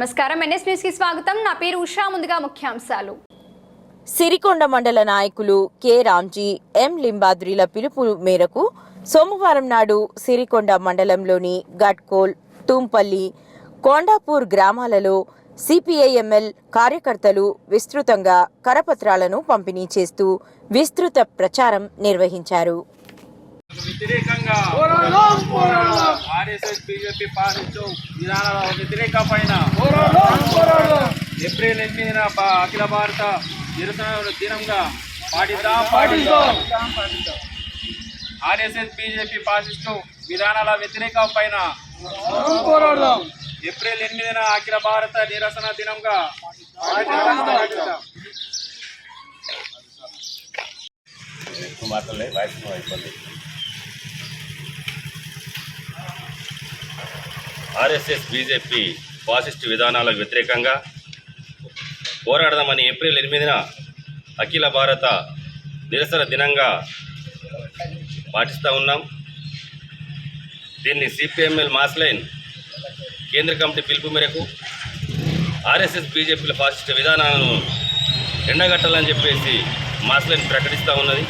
నమస్కారం. ఎన్ఎస్ న్యూస్కి స్వాగతం. నా పేరు ఉషా. ముందుగా ముఖ్యాంశాలు. సిరికొండ మండల నాయకులు కె. రామ్జీ ఎం. లింబాద్రిల పిలుపు మేరకు సోమవారం నాడు సిరికొండ మండలంలోని గట్కోల్ తూంపల్లి కొండాపూర్ గ్రామాలలో సిపిఐఎంఎల్ కార్యకర్తలు విస్తృతంగా కరపత్రాలను పంపిణీ చేస్తూ విస్తృత ప్రచారం నిర్వహించారు. వ్యతిరేకంగా ఆర్ఎస్ఎస్ బీజేపీ పాలించు విధానాల వ్యతిరేక పైన ఏప్రిల్ ఎనిమిదిన అఖిల భారత నిరసన దినంగా పాటిద్దాం పాటిద్దాం ఆర్ఎస్ఎస్ బీజేపీ పాలిస్తూ విధానాల వ్యతిరేక పైన ఏప్రిల్ ఎనిమిదిన అఖిల భారత నిరసన దినంగా. మాత్రమే వాయిస్ అయిపోయింది ఆర్ఎస్ఎస్ బీజేపీ ఫాసిస్ట్ విధానాలకు వ్యతిరేకంగా పోరాడదామని ఏప్రిల్ ఎనిమిదిన అఖిల భారత నిరసన దినంగా పాటిస్తూ ఉన్నాం. దీన్ని సిపిఎంఎల్ మాస్లైన్ కేంద్ర కమిటీ పిలుపు మేరకు ఆర్ఎస్ఎస్ బీజేపీల ఫాసిస్ట్ విధానాలను ఎండగట్టాలని చెప్పేసి మాస్లైన్ ప్రకటిస్తూ ఉన్నది.